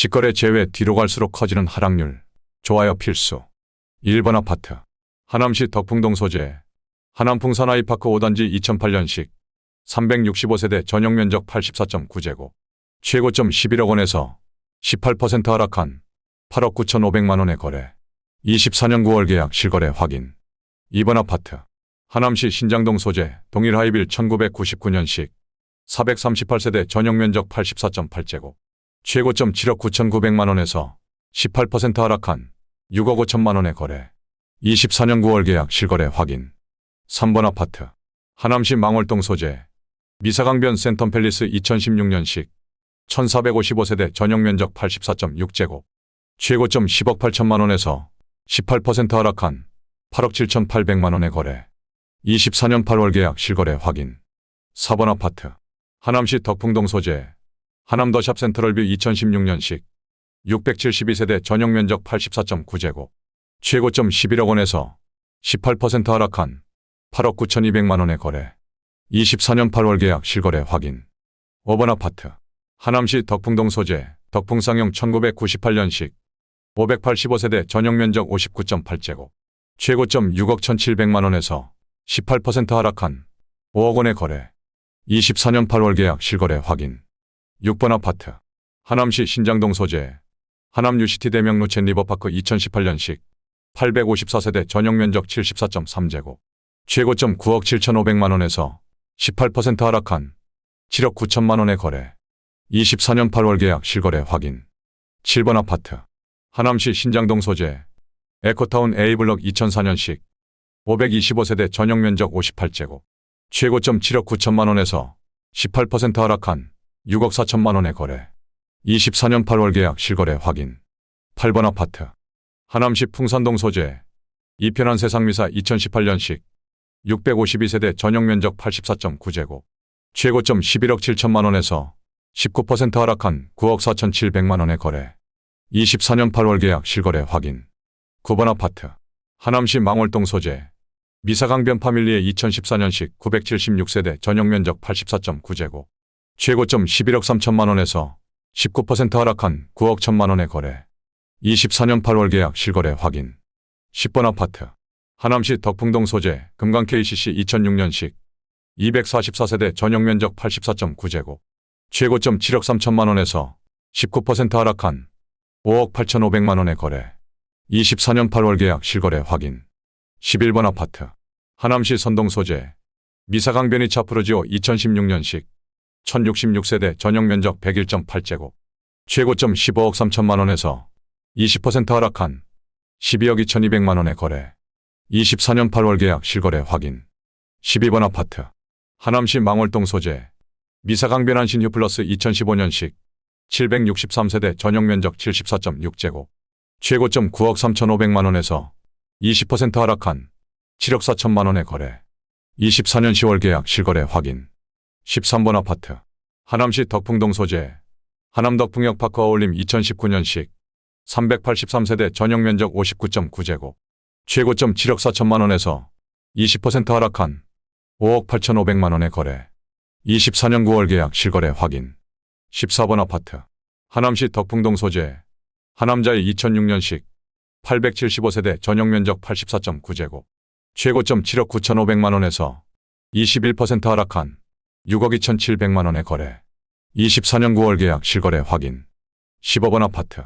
직거래 제외 뒤로 갈수록 커지는 하락률. 좋아요 필수. 1번 아파트. 하남시 덕풍동 소재. 하남풍 사나이파크 5단지 2008년식. 365세대 전용 면적 84.9제곱. 최고점 11억 원에서 18% 하락한 8억 9,500만 원의 거래. 24년 9월 계약 실거래 확인. 2번 아파트. 하남시 신장동 소재 동일 하이빌 1999년식 438세대 전용 면적 84.8제곱. 최고점 7억 9,900만 원에서 18% 하락한 6억 5천만 원의 거래. 24년 9월 계약 실거래 확인. 3번 아파트. 하남시 망월동 소재. 미사강변 센텀팰리스 2016년식 1455세대 전용 면적 84.6제곱. 최고점 10억 8천만 원에서 18% 하락한 8억 7천8백만 원의 거래. 24년 8월 계약 실거래 확인. 4번 아파트. 하남시 덕풍동 소재. 하남 더샵 센트럴뷰 2016년식 672세대 전용 면적 84.9제곱. 최고점 11억 원에서 18% 하락한 8억 9천2백만 원의 거래. 24년 8월 계약 실거래 확인. 5번 아파트. 하남시 덕풍동 소재 덕풍상용 1998년식 585세대 전용 면적 59.8제곱. 최고점 6억 1,700만 원에서 18% 하락한 5억 원의 거래. 24년 8월 계약 실거래 확인. 6번 아파트. 하남시 신장동 소재. 하남 유시티 대명 루첸 리버파크 2018년식 854세대 전용 면적 74.3제곱. 최고점 9억 7,500만 원에서 18% 하락한 7억 9천만 원의 거래. 24년 8월 계약 실거래 확인. 7번 아파트. 하남시 신장동 소재. 에코타운 A블럭 2004년식 525세대 전용 면적 58제곱. 최고점 7억 9천만 원에서 18% 하락한 6억 4천만 원의 거래. 24년 8월 계약 실거래 확인. 8번 아파트. 하남시 풍산동 소재. 이편한 세상미사 2018년식 652세대 전용 면적 84.9제곱. 최고점 11억 7천만 원에서 19% 하락한 9억 4천7백만 원의 거래. 24년 8월 계약 실거래 확인. 9번 아파트. 하남시 망월동 소재. 미사강변 파밀리의 2014년식 976세대 전용 면적 84.9제곱. 최고점 11억 3천만 원에서 19% 하락한 9억 1천만 원의 거래. 24년 8월 계약 실거래 확인. 10번 아파트. 하남시 덕풍동 소재 금강 KCC 2006년식 244세대 전용 면적 84.9제곱. 최고점 7억 3천만 원에서 19% 하락한 5억 8천5백만 원의 거래. 24년 8월 계약 실거래 확인. 11번 아파트. 하남시 선동 소재. 미사강변이 차프로지오 2016년식 1066세대 전용 면적 101.8제곱. 최고점 15억 3천만 원에서 20% 하락한 12억 2천2백만 원의 거래. 24년 8월 계약 실거래 확인. 12번 아파트. 하남시 망월동 소재. 미사강변 한 신휴 플러스 2015년식 763세대 전용 면적 74.6제곱. 최고점 9억 3천5백만 원에서 20% 하락한 7억 4천만 원의 거래. 24년 10월 계약 실거래 확인. 13번 아파트. 하남시 덕풍동 소재. 하남 덕풍역 파크 어울림 2019년식 383세대 전용 면적 59.9제곱. 최고점 7억 4천만 원에서 20% 하락한 5억 8천5백만 원의 거래. 24년 9월 계약 실거래 확인. 14번 아파트. 하남시 덕풍동 소재. 하남자의 2006년식 875세대 전용 면적 84.9제곱. 최고점 7억 9천5백만 원에서 21% 하락한 6억 2천7백만 원의 거래. 24년 9월 계약 실거래 확인. 15번 아파트.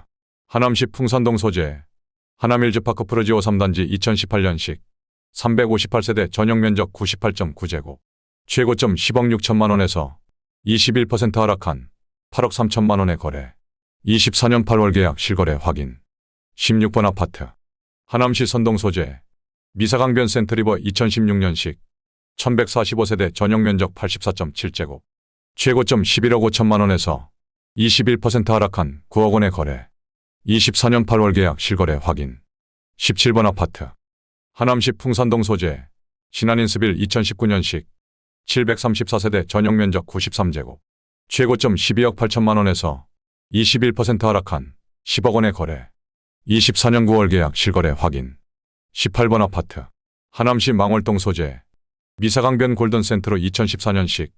하남시 풍산동 소재. 하남일즈파크 프로지오 3단지 2018년식 358세대 전용 면적 98.9제곱. 최고점 10억 6천만 원에서 21% 하락한 8억 3천만 원의 거래. 24년 8월 계약 실거래 확인. 16번 아파트. 하남시 선동 소재. 미사강변 센트리버 2016년식 1145세대 전용 면적 84.7제곱. 최고점 11억 5천만 원에서 21% 하락한 9억 원의 거래. 24년 8월 계약 실거래 확인. 17번 아파트. 하남시 풍산동 소재. 신한인스빌 2019년식 734세대 전용 면적 93제곱. 최고점 12억 8천만 원에서 21% 하락한 10억 원의 거래. 24년 9월 계약 실거래 확인. 18번 아파트. 하남시 망월동 소재. 미사강변 골든센트로 2014년식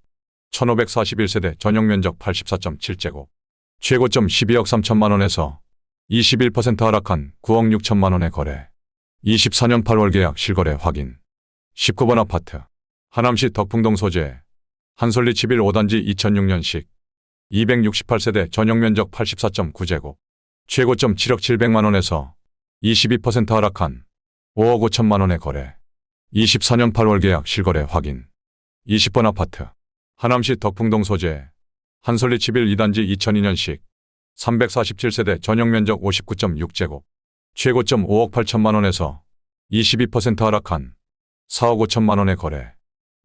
1541세대 전용 면적 84.7제곱. 최고점 12억 3천만 원에서 21% 하락한 9억 6천만 원의 거래. 24년 8월 계약 실거래 확인. 19번 아파트. 하남시 덕풍동 소재. 한솔리 11 5단지 2006년식. 268세대 전용 면적 84.9제곱. 최고점 7억 700만 원에서 22% 하락한 5억 5천만 원의 거래. 24년 8월 계약 실거래 확인. 20번 아파트. 하남시 덕풍동 소재. 한솔리 11 2단지 2002년식. 347세대 전용 면적 59.6제곱. 최고점 5억 8천만 원에서 22% 하락한 4억 5천만 원의 거래.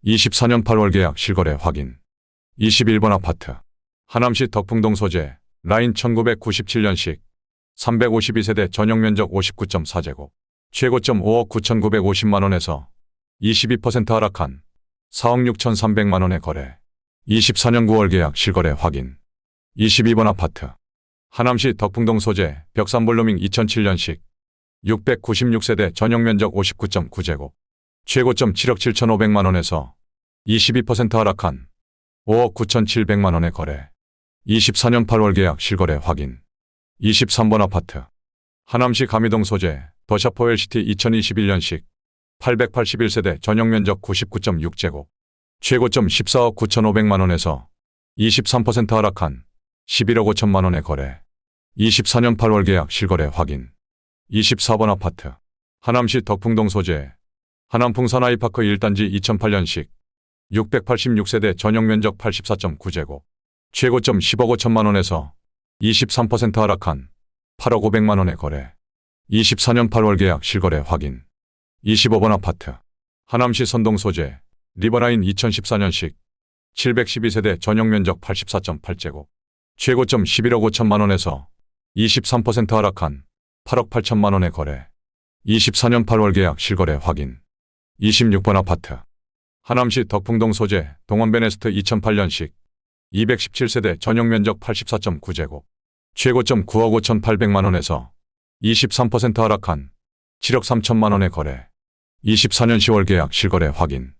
24년 8월 계약 실거래 확인. 21번 아파트. 하남시 덕풍동 소재. 라인 1997년식. 352세대 전용 면적 59.4제곱. 최고점 5억 9,950만 원에서 22% 하락한 4억 6,300만 원의 거래. 24년 9월 계약 실거래 확인. 22번 아파트. 하남시 덕풍동 소재 벽산볼루밍 2007년식 696세대 전용 면적 59.9제곱. 최고점 7억 7,500만 원에서 22% 하락한 5억 9,700만 원의 거래. 24년 8월 계약 실거래 확인. 23번 아파트. 하남시 가미동 소재 더샤포 LCT 2021년식 881세대 전용 면적 99.6제곱. 최고점 14억 9,500만 원에서 23% 하락한 11억 5천만 원의 거래. 24년 8월 계약 실거래 확인. 24번 아파트. 하남시 덕풍동 소재. 하남풍 사나이파크 1단지 2008년식. 686세대 전용 면적 84.9제곱. 최고점 10억 5천만 원에서 23% 하락한 8억 500만 원의 거래. 24년 8월 계약 실거래 확인. 25번 아파트. 하남시 선동 소재. 리버라인 2014년식. 712세대 전용 면적 84.8제곱. 최고점 11억 5천만 원에서 23% 하락한 8억 8천만 원의 거래. 24년 8월 계약 실거래 확인. 26번 아파트. 하남시 덕풍동 소재 동원베네스트 2008년식 217세대 전용 면적 84.9제곱. 최고점 9억 5천8백만 원에서 23% 하락한 7억 3천만 원의 거래. 24년 10월 계약 실거래 확인.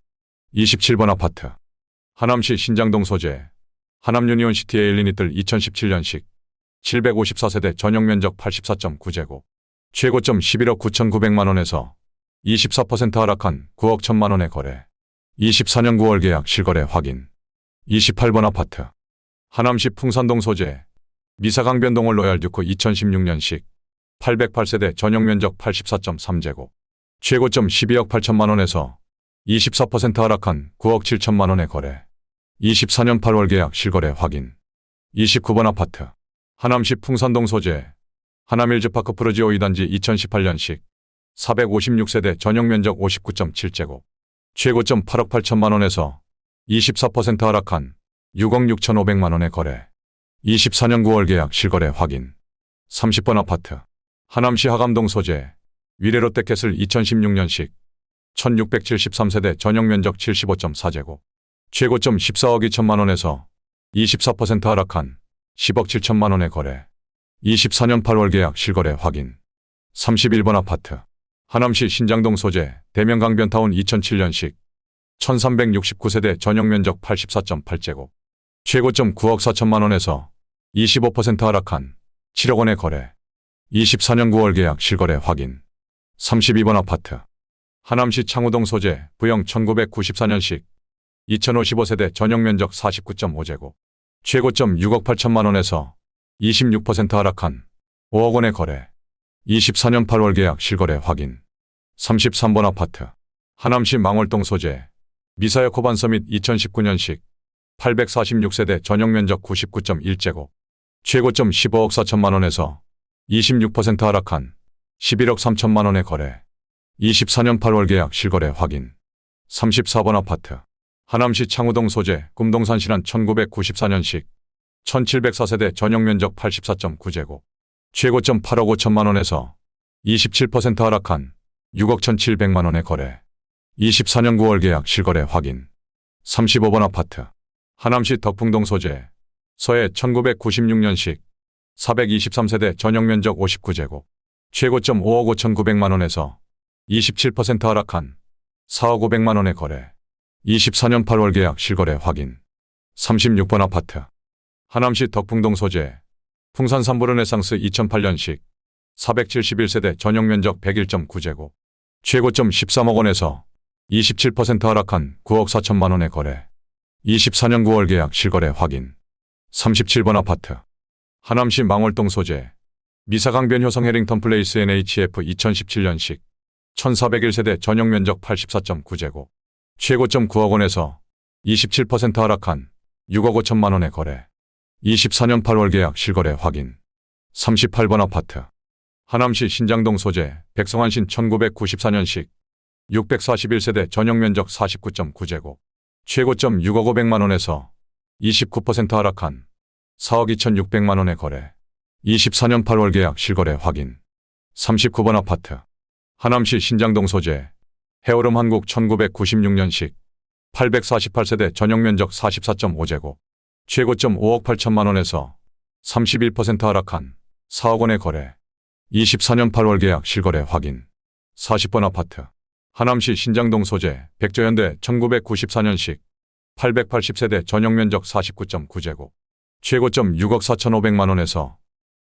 27번 아파트. 하남시 신장동 소재. 하남 유니온 시티 에일리니틀 2017년식 754세대 전용 면적 84.9제곱. 최고점 11억 9천9백만 원에서 24% 하락한 9억 1천만 원의 거래. 24년 9월 계약 실거래 확인. 28번 아파트. 하남시 풍산동 소재. 미사강변동을 로얄 듀크 2016년식 808세대 전용 면적 84.3제곱. 최고점 12억 8천만 원에서 24% 하락한 9억 7천만 원의 거래. 24년 8월 계약 실거래 확인. 29번 아파트. 하남시 풍산동 소재. 하남일즈파크 프로지오 2단지 2018년식 456세대 전용 면적 59.7제곱. 최고점 8억 8천만 원에서 24% 하락한 6억 6천 5백만 원의 거래. 24년 9월 계약 실거래 확인. 30번 아파트. 하남시 하감동 소재. 위례롯데캐슬 2016년식 1673세대 전용 면적 75.4제곱. 최고점 14억 2천만 원에서 24% 하락한 10억 7천만 원의 거래. 24년 8월 계약 실거래 확인. 31번 아파트. 하남시 신장동 소재 대명강변타운 2007년식 1369세대 전용 면적 84.8제곱. 최고점 9억 4천만 원에서 25% 하락한 7억 원의 거래. 24년 9월 계약 실거래 확인. 32번 아파트. 하남시 창우동 소재 부영 1994년식 2055세대 전용 면적 49.5제곱. 최고점 6억 8천만 원에서 26% 하락한 5억 원의 거래. 24년 8월 계약 실거래 확인. 33번 아파트. 하남시 망월동 소재. 미사여 코반서밋 2019년식 846세대 전용 면적 99.1제곱. 최고점 15억 4천만 원에서 26% 하락한 11억 3천만 원의 거래. 24년 8월 계약 실거래 확인. 34번 아파트. 하남시 창우동 소재 금동산 신안 1994년식 1704세대 전용 면적 84.9제곱. 최고점 8억 5천만 원에서 27% 하락한 6억 1,700만 원의 거래. 24년 9월 계약 실거래 확인. 35번 아파트. 하남시 덕풍동 소재. 서해 1996년식 423세대 전용 면적 59제곱. 최고점 5억 5천9백만 원에서 27% 하락한 4억 5백만 원의 거래. 24년 8월 계약 실거래 확인. 36번 아파트. 하남시 덕풍동 소재. 풍산 삼부르네상스 2008년식 471세대 전용 면적 101.9제곱 최고점 13억 원에서 27% 하락한 9억 4천만 원의 거래 24년 9월 계약 실거래 확인 37번 아파트. 하남시 망월동 소재. 미사강변 효성 해링턴 플레이스 NHF 2017년식. 1401세대 전용 면적 84.9제곱. 최고점 9억 원에서 27% 하락한 6억 5천만 원의 거래. 24년 8월 계약 실거래 확인. 38번 아파트. 하남시 신장동 소재. 백성환신 1994년식. 641세대 전용 면적 49.9제곱. 최고점 6억 500만 원에서 29% 하락한 4억 2,600만 원의 거래. 24년 8월 계약 실거래 확인. 39번 아파트. 하남시 신장동 소재. 해오름 한국 1996년식 848세대 전용 면적 44.5제곱. 최고점 5억 8천만 원에서 31% 하락한 4억 원의 거래. 24년 8월 계약 실거래 확인. 40번 아파트. 하남시 신장동 소재. 백조현대 1994년식 880세대 전용 면적 49.9제곱 최고점 6억 4,500만 원에서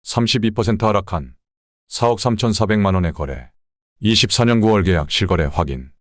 32% 하락한 4억 3,400만 원의 거래 24년 9월 계약 실거래 확인